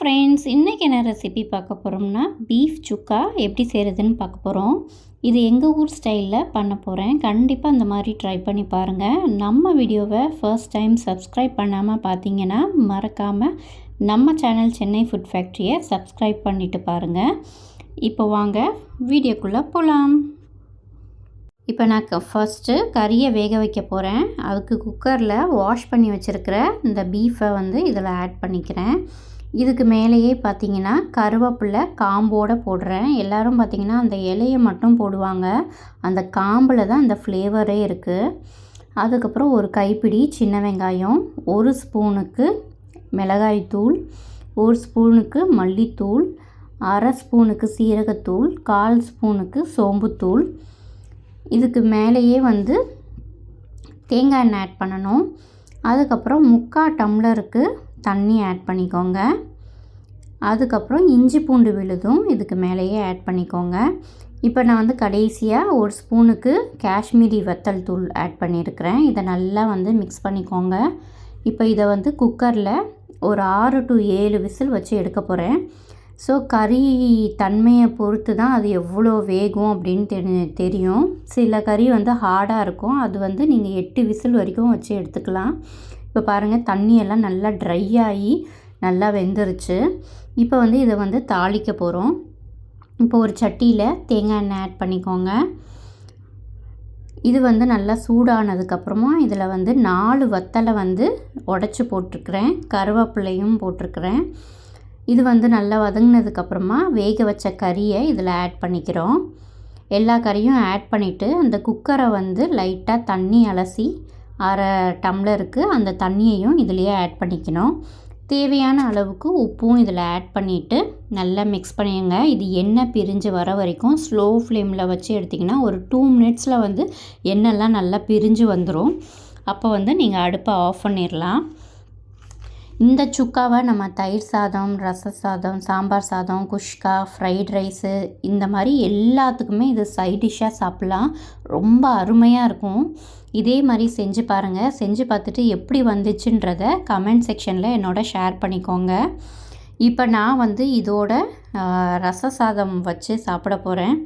Friends இன்றைக்கி என்ன recipe பார்க்க போகிறோம்னா பீஃப் சுக்கா எப்படி செய்கிறதுன்னு பார்க்க போகிறோம் இது எங்கள் ஊர் ஸ்டைலில் பண்ண போகிறேன் கண்டிப்பாக அந்த மாதிரி ட்ரை பண்ணி பாருங்கள் நம்ம வீடியோவை ஃபர்ஸ்ட் டைம் சப்ஸ்கிரைப் பண்ணாமல் பார்த்தீங்கன்னா மறக்காமல் நம்ம சேனல் சென்னை ஃபுட் ஃபேக்ட்ரியை சப்ஸ்கிரைப் பண்ணிவிட்டு பாருங்கள் இப்போ வாங்க வீடியோக்குள்ளே போகலாம் இப்போ நான் க ஃபஸ்ட்டு கறியை வேக வைக்க போகிறேன் அதுக்கு குக்கரில் வாஷ் பண்ணி வச்சுருக்கிற இந்த பீஃபை வந்து இதில் ஆட் பண்ணிக்கிறேன். இதுக்கு மேலேயே பார்த்தீங்கன்னா கருவேப்பிலை காம்போடு போடுறேன். எல்லோரும் பார்த்திங்கன்னா அந்த இலையை மட்டும் போடுவாங்க. அந்த காம்பில் தான் அந்த ஃப்ளேவரே இருக்குது அதுக்கப்புறம் ஒரு கைப்பிடி சின்ன வெங்காயம் ஒரு ஸ்பூனுக்கு மிளகாய்த்தூள் ஒரு ஸ்பூனுக்கு மல்லித்தூள் அரை ஸ்பூனுக்கு சீரகத்தூள் கால் ஸ்பூனுக்கு சோம்புத்தூள். இதுக்கு மேலேயே வந்து தேங்காய் எண்ணெய் ஆட் பண்ணணும். அதுக்கப்புறம் முக்கால் டம்ளருக்கு தண்ணி ஆட் பண்ணிக்கோங்க. அதுக்கப்புறம் இஞ்சி பூண்டு விழுதும் இதுக்கு மேலேயே ஆட் பண்ணிக்கோங்க. இப்போ நான் வந்து கடைசியாக ஒரு ஸ்பூனுக்கு காஷ்மீரி வத்தல் தூள் ஆட் பண்ணியிருக்கிறேன் இதை நல்லா வந்து மிக்ஸ் பண்ணிக்கோங்க. இப்போ இதை வந்து குக்கரில் ஒரு ஆறு டு ஏழு விசில் வச்சு எடுக்க போகிறேன் ஸோ கறி தன்மையை பொறுத்து தான் அது எவ்வளோ வேகும் அப்படின்னு தெரி தெரியும். சில கறி வந்து ஹார்டாக இருக்கும். அது வந்து நீங்கள் எட்டு விசில் வரைக்கும் வச்சு எடுத்துக்கலாம். இப்போ பாருங்கள் தண்ணியெல்லாம் நல்லா ட்ரை ஆகி நல்லா வெந்துருச்சு. இப்போ வந்து இதை வந்து தாளிக்க போகிறோம் இப்போ ஒரு சட்டியில் தேங்காய் எண்ணெய் ஆட் பண்ணிக்கோங்க. இது வந்து நல்லா சூடானதுக்கப்புறமா இதில் வந்து நாலு வத்தலை வந்து உடச்சி போட்டிருக்கிறேன். கருவேப்பிலையும் போட்டிருக்கிறேன். இது வந்து நல்லா வதங்கினதுக்கப்புறமா வேக வச்ச கறியை இதில் ஆட் பண்ணிக்கிறோம். எல்லா கறியும் ஆட் பண்ணிவிட்டு அந்த குக்கரை வந்து லைட்டாக தண்ணி அலசி அரை டம்ளருக்கு அந்த தண்ணியையும் இதுலேயே ஆட் பண்ணிக்கணும். தேவையான அளவுக்கு உப்பும் இதில் ஆட் பண்ணிவிட்டு நல்லா மிக்ஸ் பண்ணிடுங்க. இது எண்ணெய் பிரிஞ்சு வர வரைக்கும் ஸ்லோ ஃப்ளேமில் வச்சு எடுத்திங்கன்னா ஒரு டூ மினிட்ஸில் வந்து எண்ணெய்லாம் நல்லா பிரிஞ்சு வந்துடும் அப்போ வந்து நீங்கள் அடுப்பை ஆஃப் பண்ணிடலாம். இந்த சுக்காவை நம்ம தயிர் சாதம் ரச சாதம் சாம்பார் சாதம் குஷ்கா ஃப்ரைட் ரைஸு இந்த மாதிரி எல்லாத்துக்குமே இது சைட் டிஷ்ஷாக சாப்பிட்லாம். ரொம்ப அருமையாக இருக்கும். இதே மாதிரி செஞ்சு பாருங்கள் செஞ்சு பார்த்துட்டு எப்படி வந்துச்சுன்றத கமெண்ட் செக்ஷனில் என்னோட ஷேர் பண்ணிக்கோங்க. இப்போ நான் வந்து இதோட ரச சாதம் வச்சு சாப்பிட போகிறேன்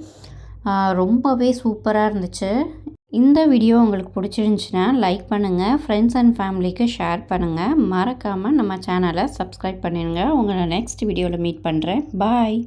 ரொம்பவே சூப்பராக இருந்துச்சு. இந்த வீடியோ உங்களுக்கு பிடிச்சிருந்துச்சின்னா லைக் பண்ணுங்கள் ஃப்ரெண்ட்ஸ் அண்ட் ஃபேமிலிக்கு ஷேர் பண்ணுங்கள் மறக்காமல் நம்ம சேனலை சப்ஸ்கிரைப் பண்ணிடுங்க உங்களை நெக்ஸ்ட் வீடியோவில் மீட் பண்ணுறேன் பாய்